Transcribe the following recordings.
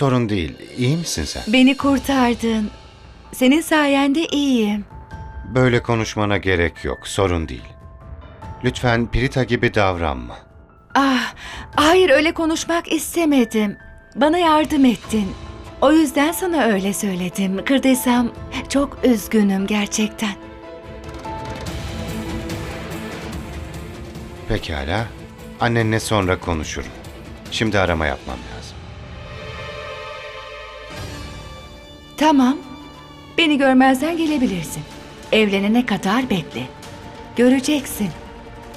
Sorun değil. İyi misin sen? Beni kurtardın. Senin sayende iyiyim. Böyle konuşmana gerek yok. Sorun değil. Lütfen Prita gibi davranma. Ah, hayır öyle konuşmak istemedim. Bana yardım ettin. O yüzden sana öyle söyledim. Kırdıysam çok üzgünüm gerçekten. Pekala. Annenle sonra konuşurum. Şimdi arama yapmam Tamam. Beni görmezden gelebilirsin. Evlenene kadar bekle. Göreceksin.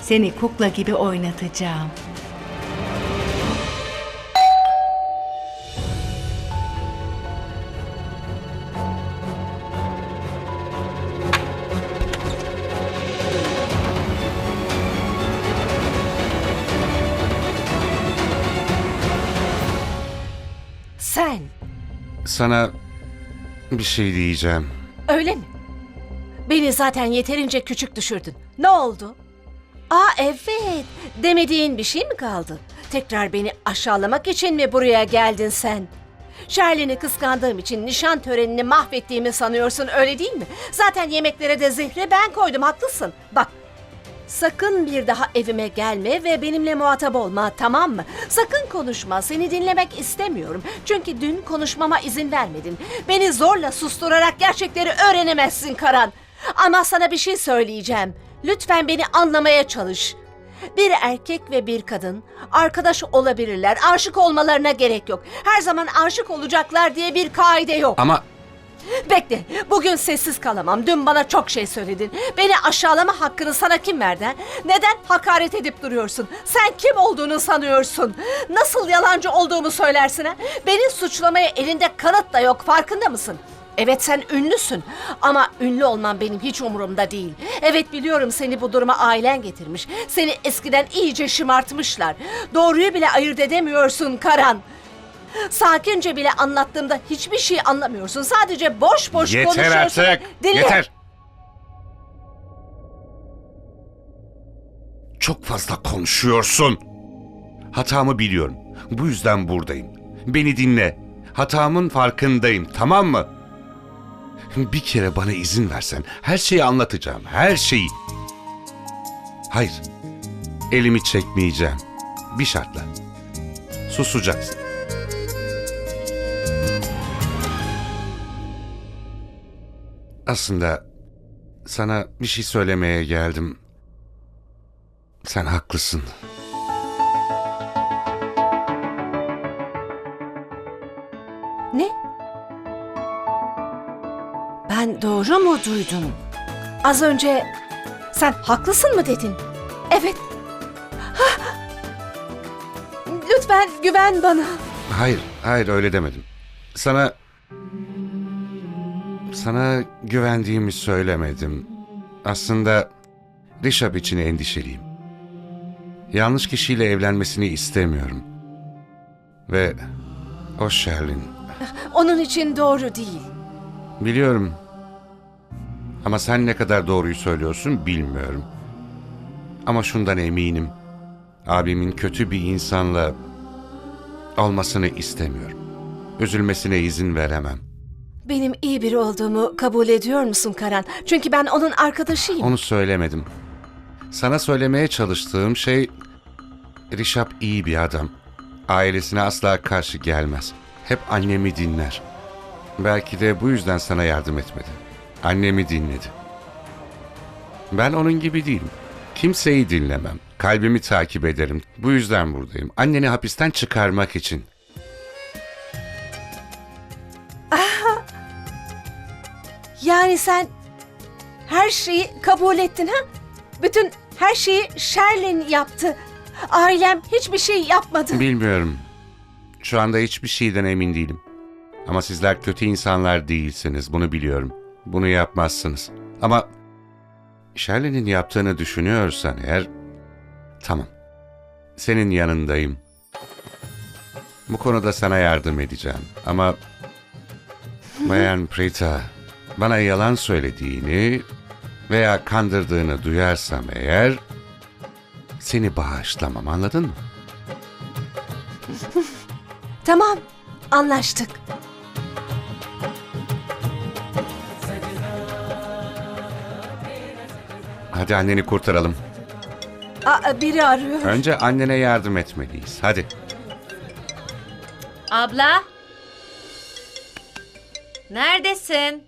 Seni kukla gibi oynatacağım. Sen Sana bir şey diyeceğim. öyle mi? Beni zaten yeterince küçük düşürdün. Ne oldu? Aa evet. Demediğin bir şey mi kaldı? Tekrar beni aşağılamak için mi buraya geldin sen? Şerlin'i kıskandığım için nişan törenini mahvettiğimi sanıyorsun öyle değil mi? Zaten yemeklere de zehri ben koydum haklısın. Bak Sakın bir daha evime gelme ve benimle muhatap olma tamam mı? Sakın konuşma seni dinlemek istemiyorum. Çünkü dün konuşmama izin vermedin. Beni zorla susturarak gerçekleri öğrenemezsin Karan. Ama sana bir şey söyleyeceğim. Lütfen beni anlamaya çalış. Bir erkek ve bir kadın arkadaş olabilirler. Aşık olmalarına gerek yok. Her zaman aşık olacaklar diye bir kaide yok. Ama Bekle, bugün sessiz kalamam. Dün bana çok şey söyledin. Beni aşağılama hakkını sana kim verdi? Neden hakaret edip duruyorsun? Sen kim olduğunu sanıyorsun? Nasıl yalancı olduğumu söylersin ha? Beni suçlamaya elinde kanıt da yok, farkında mısın? Evet sen ünlüsün ama ünlü olman benim hiç umurumda değil. Evet biliyorum seni bu duruma ailen getirmiş. Seni eskiden iyice şımartmışlar. Doğruyu bile ayırt edemiyorsun Karan. Sakince bile anlattığımda hiçbir şey anlamıyorsun. Sadece boş boş yeter konuşuyorsun. artık. Dinle. Yeter. Çok fazla konuşuyorsun. Hatamı biliyorum. Bu yüzden buradayım. Beni dinle. Hatamın farkındayım, tamam mı? Bir kere bana izin versen her şeyi anlatacağım. Her şeyi. Hayır. Elimi çekmeyeceğim. Bir şartla. Susacaksın. Aslında sana bir şey söylemeye geldim. Sen haklısın. Ne? Ben doğru mu duydum? Az önce sen haklısın mı dedin? Evet. Lütfen güven bana. Hayır, hayır öyle demedim. Sana sana güvendiğimi söylemedim. Aslında Rişap için endişeliyim. Yanlış kişiyle evlenmesini istemiyorum. Ve o Sherlin Onun için doğru değil. Biliyorum. Ama sen ne kadar doğruyu söylüyorsun bilmiyorum. Ama şundan eminim. Abimin kötü bir insanla olmasını istemiyorum. Üzülmesine izin veremem. Benim iyi biri olduğumu kabul ediyor musun Karan? Çünkü ben onun arkadaşıyım. Onu söylemedim. Sana söylemeye çalıştığım şey Rişap iyi bir adam. Ailesine asla karşı gelmez. Hep annemi dinler. Belki de bu yüzden sana yardım etmedi. Annemi dinledi. Ben onun gibi değilim. Kimseyi dinlemem. Kalbimi takip ederim. Bu yüzden buradayım. Anneni hapisten çıkarmak için. Yani sen her şeyi kabul ettin ha? Bütün her şeyi Sherlin yaptı. Ailem hiçbir şey yapmadı. Bilmiyorum. Şu anda hiçbir şeyden emin değilim. Ama sizler kötü insanlar değilsiniz. Bunu biliyorum. Bunu yapmazsınız. Ama Shirley'nin yaptığını düşünüyorsan eğer... Tamam. Senin yanındayım. Bu konuda sana yardım edeceğim. Ama... Bayan Prita, bana yalan söylediğini veya kandırdığını duyarsam eğer... Seni bağışlamam anladın mı? Tamam Anlaştık. Hadi anneni kurtaralım. Aa, biri arıyor. Önce annene yardım etmeliyiz. Hadi. Abla? Neredesin?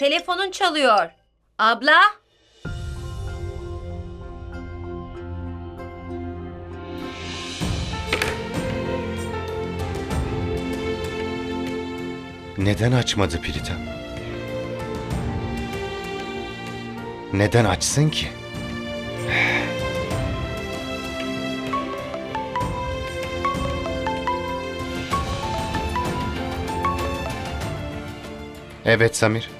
Telefonun çalıyor. Abla? Neden açmadı Pirita? Neden açsın ki? Evet Samir.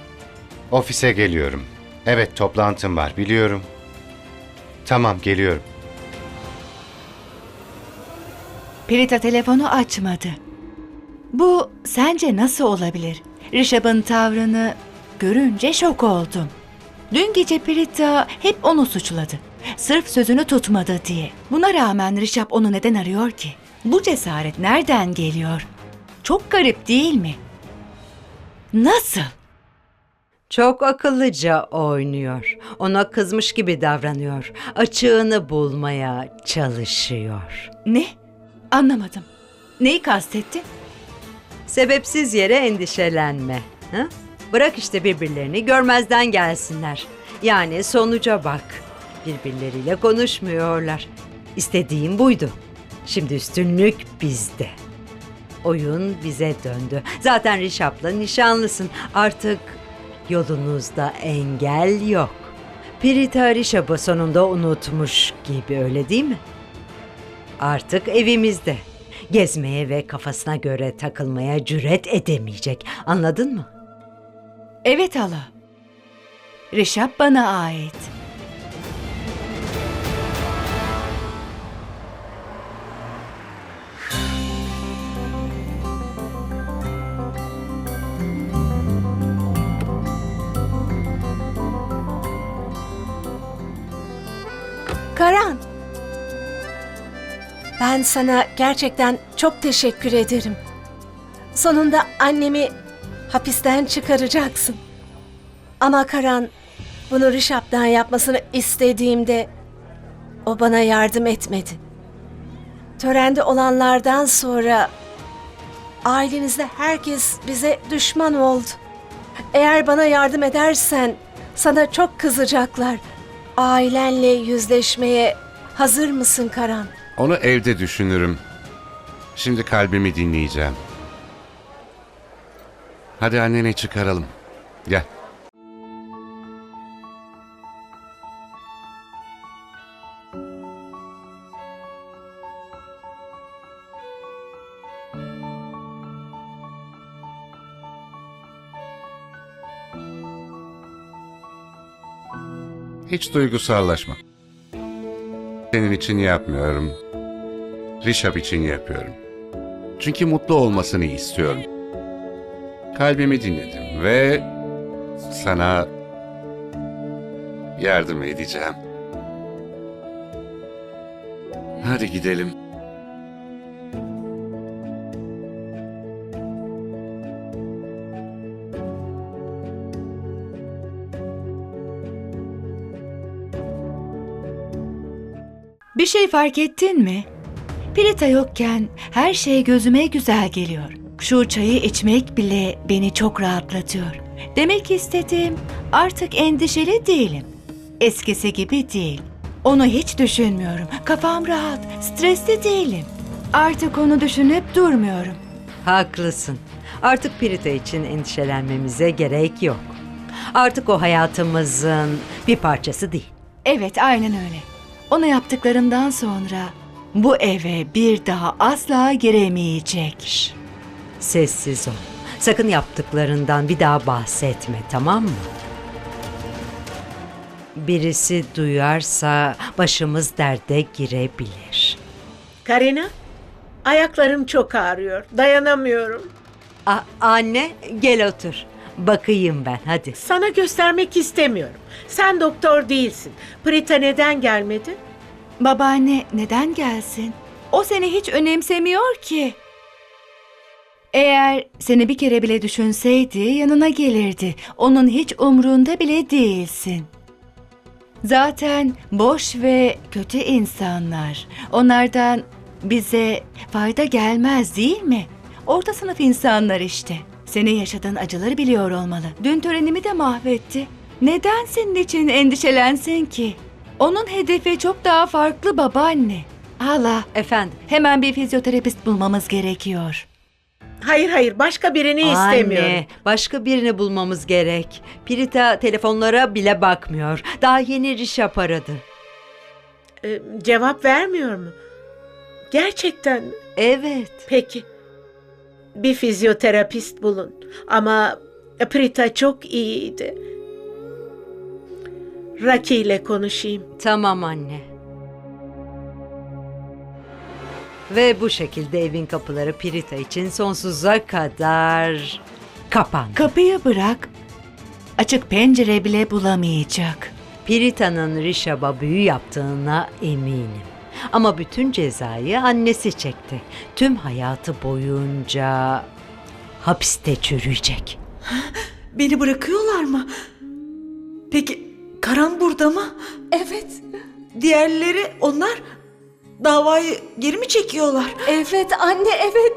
Ofise geliyorum. Evet toplantım var biliyorum. Tamam geliyorum. Prita telefonu açmadı. Bu sence nasıl olabilir? Rishab'ın tavrını görünce şok oldum. Dün gece Prita hep onu suçladı. Sırf sözünü tutmadı diye. Buna rağmen Rişap onu neden arıyor ki? Bu cesaret nereden geliyor? Çok garip değil mi? Nasıl? Çok akıllıca oynuyor. Ona kızmış gibi davranıyor. Açığını bulmaya çalışıyor. Ne? Anlamadım. Neyi kastettin? Sebepsiz yere endişelenme. Ha? Bırak işte birbirlerini görmezden gelsinler. Yani sonuca bak. Birbirleriyle konuşmuyorlar. İstediğim buydu. Şimdi üstünlük bizde. Oyun bize döndü. Zaten Rişap'la nişanlısın. Artık yolunuzda engel yok. Pirita Rişap'ı sonunda unutmuş gibi öyle değil mi? Artık evimizde. Gezmeye ve kafasına göre takılmaya cüret edemeyecek. Anladın mı? Evet hala. Rişap bana ait. Karan. Ben sana gerçekten çok teşekkür ederim. Sonunda annemi hapisten çıkaracaksın. Ama Karan, bunu Rişap'tan yapmasını istediğimde o bana yardım etmedi. Törende olanlardan sonra ailenizde herkes bize düşman oldu. Eğer bana yardım edersen sana çok kızacaklar. Ailenle yüzleşmeye hazır mısın Karan? Onu evde düşünürüm. Şimdi kalbimi dinleyeceğim. Hadi anneni çıkaralım. Gel. Hiç duygusallaşma. Senin için yapmıyorum. Rişap için yapıyorum. Çünkü mutlu olmasını istiyorum. Kalbimi dinledim ve sana yardım edeceğim. Hadi gidelim. Şey fark ettin mi? Prita yokken her şey gözüme güzel geliyor. Şu çayı içmek bile beni çok rahatlatıyor. Demek istediğim artık endişeli değilim. Eskisi gibi değil. Onu hiç düşünmüyorum. Kafam rahat, stresli değilim. Artık onu düşünüp durmuyorum. Haklısın. Artık Pirita için endişelenmemize gerek yok. Artık o hayatımızın bir parçası değil. Evet, aynen öyle. Ona yaptıklarımdan sonra bu eve bir daha asla giremeyecek. Sessiz ol. Sakın yaptıklarından bir daha bahsetme, tamam mı? Birisi duyarsa başımız derde girebilir. Karina, ayaklarım çok ağrıyor. Dayanamıyorum. A- anne, gel otur. Bakayım ben, hadi. Sana göstermek istemiyorum. Sen doktor değilsin. Prita neden gelmedi? Babaanne neden gelsin? O seni hiç önemsemiyor ki. Eğer seni bir kere bile düşünseydi yanına gelirdi. Onun hiç umrunda bile değilsin. Zaten boş ve kötü insanlar. Onlardan bize fayda gelmez değil mi? Orta sınıf insanlar işte. Senin yaşadığın acıları biliyor olmalı. Dün törenimi de mahvetti. Neden senin için endişelensin ki? Onun hedefi çok daha farklı babaanne. Hala Efendim? hemen bir fizyoterapist bulmamız gerekiyor. Hayır hayır başka birini istemiyorum. Anne, başka birini bulmamız gerek. Pirita telefonlara bile bakmıyor. Daha yeni Rişap aradı. Ee, cevap vermiyor mu? Gerçekten mi? Evet. Peki. Bir fizyoterapist bulun. Ama Prita çok iyiydi. Raki ile konuşayım. Tamam anne. Ve bu şekilde evin kapıları Pirita için sonsuza kadar kapandı. Kapıyı bırak. Açık pencere bile bulamayacak. Pirita'nın Rişab'a büyü yaptığına eminim. Ama bütün cezayı annesi çekti. Tüm hayatı boyunca hapiste çürüyecek. Beni bırakıyorlar mı? Peki Karan burada mı? Evet, Diğerleri onlar davayı geri mi çekiyorlar? evet anne evet.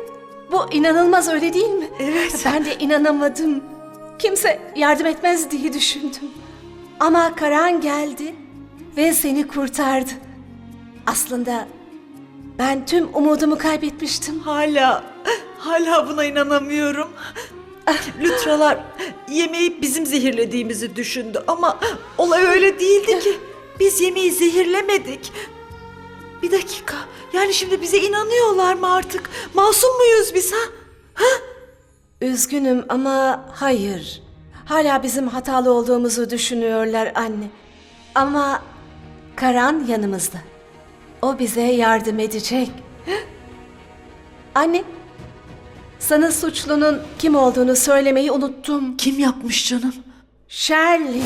Bu inanılmaz öyle değil mi? Evet. Ben de inanamadım. Kimse yardım etmez diye düşündüm. Ama Karan geldi ve seni kurtardı. Aslında ben tüm umudumu kaybetmiştim. Hala, hala buna inanamıyorum. Lütralar yemeği bizim zehirlediğimizi düşündü ama olay öyle değildi ki. Biz yemeği zehirlemedik. Bir dakika. Yani şimdi bize inanıyorlar mı artık? Masum muyuz biz ha? Üzgünüm ama hayır. Hala bizim hatalı olduğumuzu düşünüyorlar anne. Ama Karan yanımızda. O bize yardım edecek. Anne, sana suçlunun kim olduğunu söylemeyi unuttum. Kim yapmış canım? Shirley.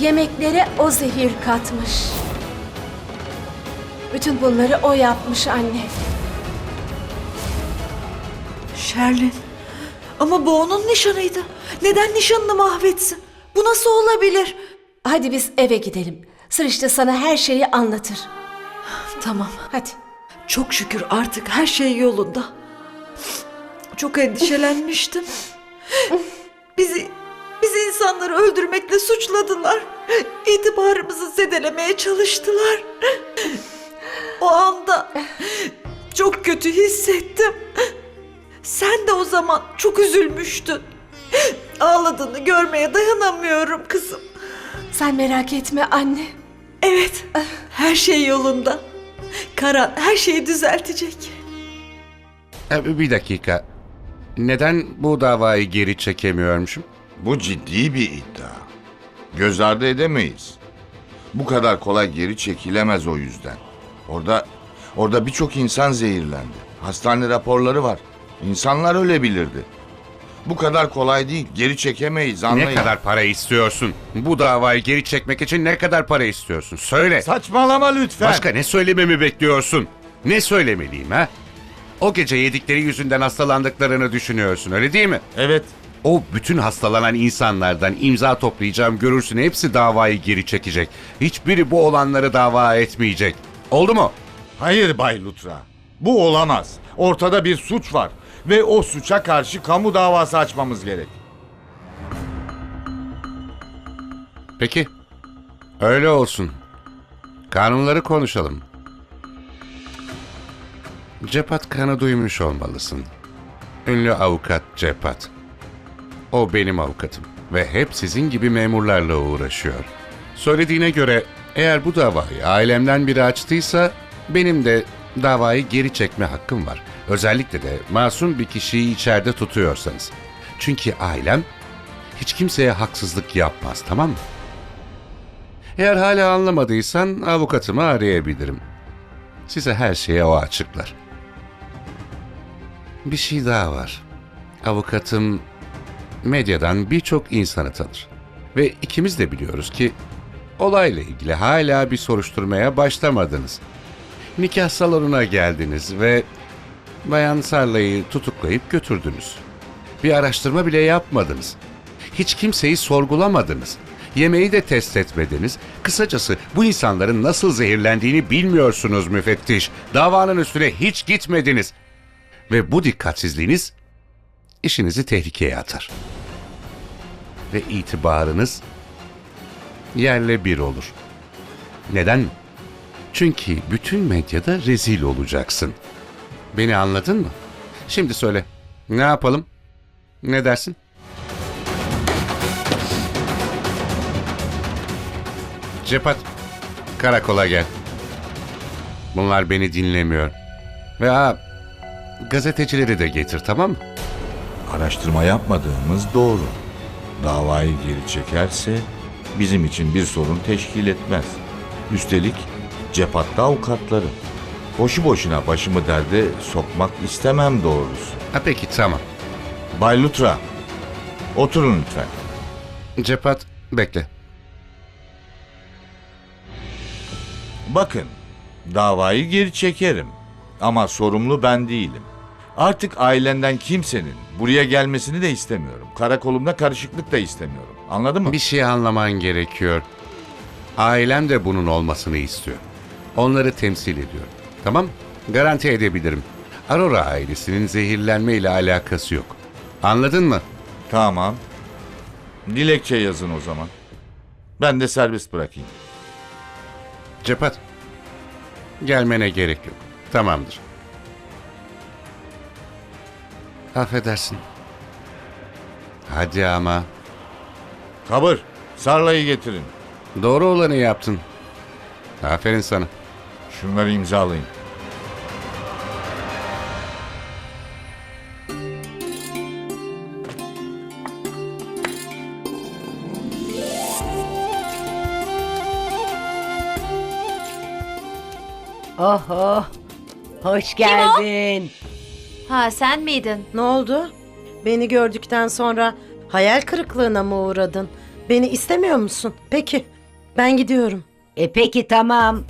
Yemeklere o zehir katmış. Bütün bunları o yapmış anne. Sherlin. Ama bu onun nişanıydı. Neden nişanını mahvetsin? Bu nasıl olabilir? Hadi biz eve gidelim. Sırışta sana her şeyi anlatır. Tamam. Hadi. Çok şükür artık her şey yolunda. Çok endişelenmiştim. Bizi bizi insanları öldürmekle suçladılar. İtibarımızı zedelemeye çalıştılar. O anda çok kötü hissettim. Sen de o zaman çok üzülmüştün. Ağladığını görmeye dayanamıyorum kızım. Sen merak etme anne. Evet, her şey yolunda. Karan her şeyi düzeltecek. E, Bir dakika. Neden bu davayı geri çekemiyormuşum? Bu ciddi bir iddia. Göz ardı edemeyiz. Bu kadar kolay geri çekilemez o yüzden. Orada orada birçok insan zehirlendi. Hastane raporları var. İnsanlar ölebilirdi. Bu kadar kolay değil. Geri çekemeyiz anlayın. Ne kadar para istiyorsun? Bu davayı geri çekmek için ne kadar para istiyorsun? Söyle. Saçmalama lütfen. Başka ne söylememi bekliyorsun? Ne söylemeliyim ha? O gece yedikleri yüzünden hastalandıklarını düşünüyorsun öyle değil mi? Evet. O bütün hastalanan insanlardan imza toplayacağım görürsün hepsi davayı geri çekecek. Hiçbiri bu olanları dava etmeyecek. Oldu mu? Hayır Bay Lutra. Bu olamaz. Ortada bir suç var. Ve o suça karşı kamu davası açmamız gerek. Peki. Öyle olsun. Kanunları konuşalım. Cepat kanı duymuş olmalısın. Ünlü avukat Cepat. O benim avukatım ve hep sizin gibi memurlarla uğraşıyor. Söylediğine göre eğer bu davayı ailemden biri açtıysa benim de davayı geri çekme hakkım var. Özellikle de masum bir kişiyi içeride tutuyorsanız. Çünkü ailem hiç kimseye haksızlık yapmaz tamam mı? Eğer hala anlamadıysan avukatımı arayabilirim. Size her şeye o açıklar. Bir şey daha var. Avukatım medyadan birçok insanı tanır. Ve ikimiz de biliyoruz ki olayla ilgili hala bir soruşturmaya başlamadınız. Nikah salonuna geldiniz ve Bayan Sarla'yı tutuklayıp götürdünüz. Bir araştırma bile yapmadınız. Hiç kimseyi sorgulamadınız. Yemeği de test etmediniz. Kısacası bu insanların nasıl zehirlendiğini bilmiyorsunuz müfettiş. Davanın üstüne hiç gitmediniz. Ve bu dikkatsizliğiniz işinizi tehlikeye atar. Ve itibarınız yerle bir olur. Neden? Çünkü bütün medyada rezil olacaksın. Beni anladın mı? Şimdi söyle. Ne yapalım? Ne dersin? Cepat, karakola gel. Bunlar beni dinlemiyor. Ve ha, gazetecileri de getir tamam mı? Araştırma yapmadığımız doğru. Davayı geri çekerse bizim için bir sorun teşkil etmez. Üstelik cepatta avukatları. Boşu boşuna başımı derde sokmak istemem doğrusu. Ha peki tamam. Bay Lutra, oturun lütfen. Cepat, bekle. Bakın, davayı geri çekerim. Ama sorumlu ben değilim. Artık ailenden kimsenin buraya gelmesini de istemiyorum. Karakolumda karışıklık da istemiyorum. Anladın mı? Bir şey anlaman gerekiyor. Ailem de bunun olmasını istiyor. Onları temsil ediyor. Tamam? Garanti edebilirim. Aurora ailesinin zehirlenme ile alakası yok. Anladın mı? Tamam. Dilekçe yazın o zaman. Ben de serbest bırakayım. Cepat. Gelmene gerek yok. Tamamdır. Affedersin. Hadi ama. Kabır, Sarla'yı getirin. Doğru olanı yaptın. Aferin sana. Şunları imzalayın. Oho. Hoş geldin. Ha sen miydin? Ne oldu? Beni gördükten sonra hayal kırıklığına mı uğradın? Beni istemiyor musun? Peki, ben gidiyorum. E peki tamam.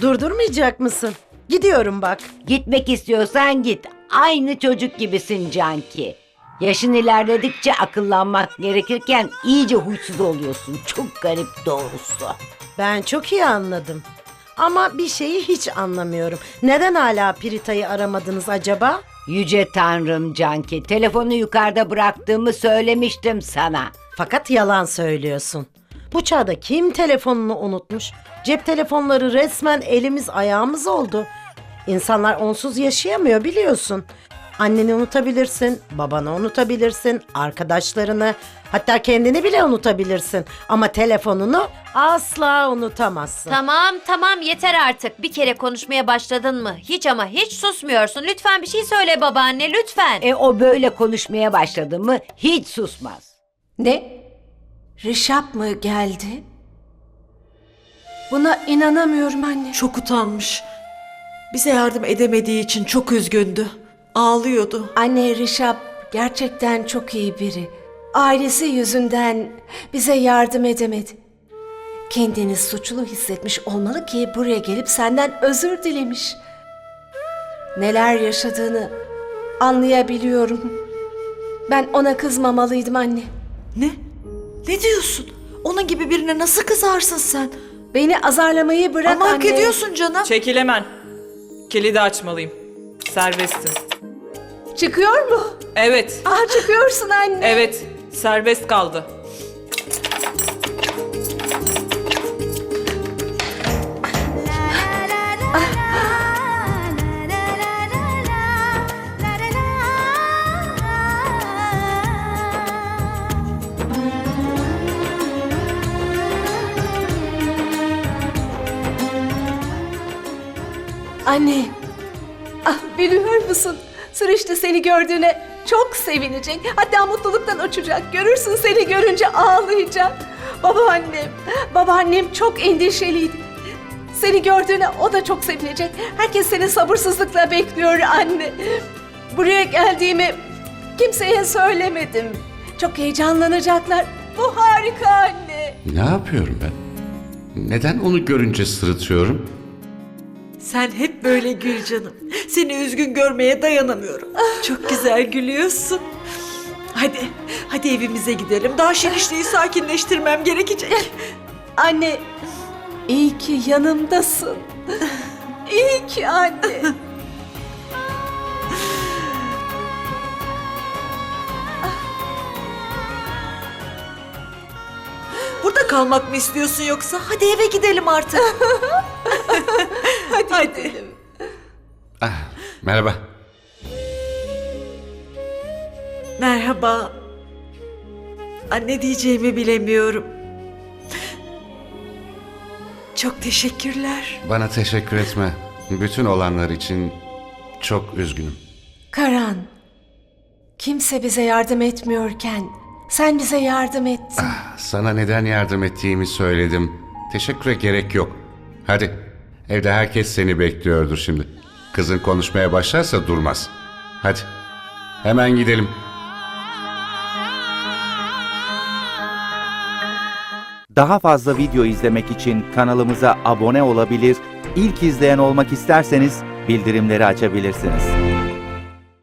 Durdurmayacak mısın? Gidiyorum bak. Gitmek istiyorsan git. Aynı çocuk gibisin Canki. Yaşın ilerledikçe akıllanmak gerekirken iyice huysuz oluyorsun. Çok garip doğrusu. Ben çok iyi anladım. Ama bir şeyi hiç anlamıyorum. Neden hala Pirita'yı aramadınız acaba? Yüce Tanrım Canki. Telefonu yukarıda bıraktığımı söylemiştim sana. Fakat yalan söylüyorsun. Bu çağda kim telefonunu unutmuş? Cep telefonları resmen elimiz ayağımız oldu. İnsanlar onsuz yaşayamıyor biliyorsun. Anneni unutabilirsin, babanı unutabilirsin, arkadaşlarını, hatta kendini bile unutabilirsin. Ama telefonunu asla unutamazsın. Tamam tamam yeter artık. Bir kere konuşmaya başladın mı? Hiç ama hiç susmuyorsun. Lütfen bir şey söyle babaanne lütfen. E o böyle konuşmaya başladı mı hiç susmaz. Ne? Rişap mı geldi? Buna inanamıyorum anne. Çok utanmış. Bize yardım edemediği için çok üzgündü. Ağlıyordu. Anne Rişap gerçekten çok iyi biri. Ailesi yüzünden bize yardım edemedi. Kendini suçlu hissetmiş olmalı ki buraya gelip senden özür dilemiş. Neler yaşadığını anlayabiliyorum. Ben ona kızmamalıydım anne. Ne? Ne diyorsun? Onun gibi birine nasıl kızarsın sen? Beni azarlamayı bırak Ama hak anne. ediyorsun canım. Çekil hemen. Kilidi açmalıyım. Serbestsin. Çıkıyor mu? Evet, Ah çıkıyorsun anne. evet. Serbest kaldı. Anne. Ah biliyor musun? Sırıştı seni gördüğüne çok sevinecek. Hatta mutluluktan uçacak. Görürsün seni görünce ağlayacak. Babaannem, babaannem çok endişeliydi. Seni gördüğüne o da çok sevinecek. Herkes seni sabırsızlıkla bekliyor anne. Buraya geldiğimi kimseye söylemedim. Çok heyecanlanacaklar. Bu harika anne. Ne yapıyorum ben? Neden onu görünce sırıtıyorum? Sen hep böyle gül canım. Seni üzgün görmeye dayanamıyorum. Çok güzel gülüyorsun. Hadi, hadi evimize gidelim. Daha şenişteyi sakinleştirmem gerekecek. Anne, iyi ki yanımdasın. İyi ki anne. Burada kalmak mı istiyorsun yoksa? Hadi eve gidelim artık. hadi. hadi. Ah, merhaba. Merhaba. Anne diyeceğimi bilemiyorum. Çok teşekkürler. Bana teşekkür etme. Bütün olanlar için çok üzgünüm. Karan, kimse bize yardım etmiyorken sen bize yardım ettin. Sana neden yardım ettiğimi söyledim. Teşekküre gerek yok. Hadi. Evde herkes seni bekliyordur şimdi. Kızın konuşmaya başlarsa durmaz. Hadi. Hemen gidelim. Daha fazla video izlemek için kanalımıza abone olabilir, ilk izleyen olmak isterseniz bildirimleri açabilirsiniz.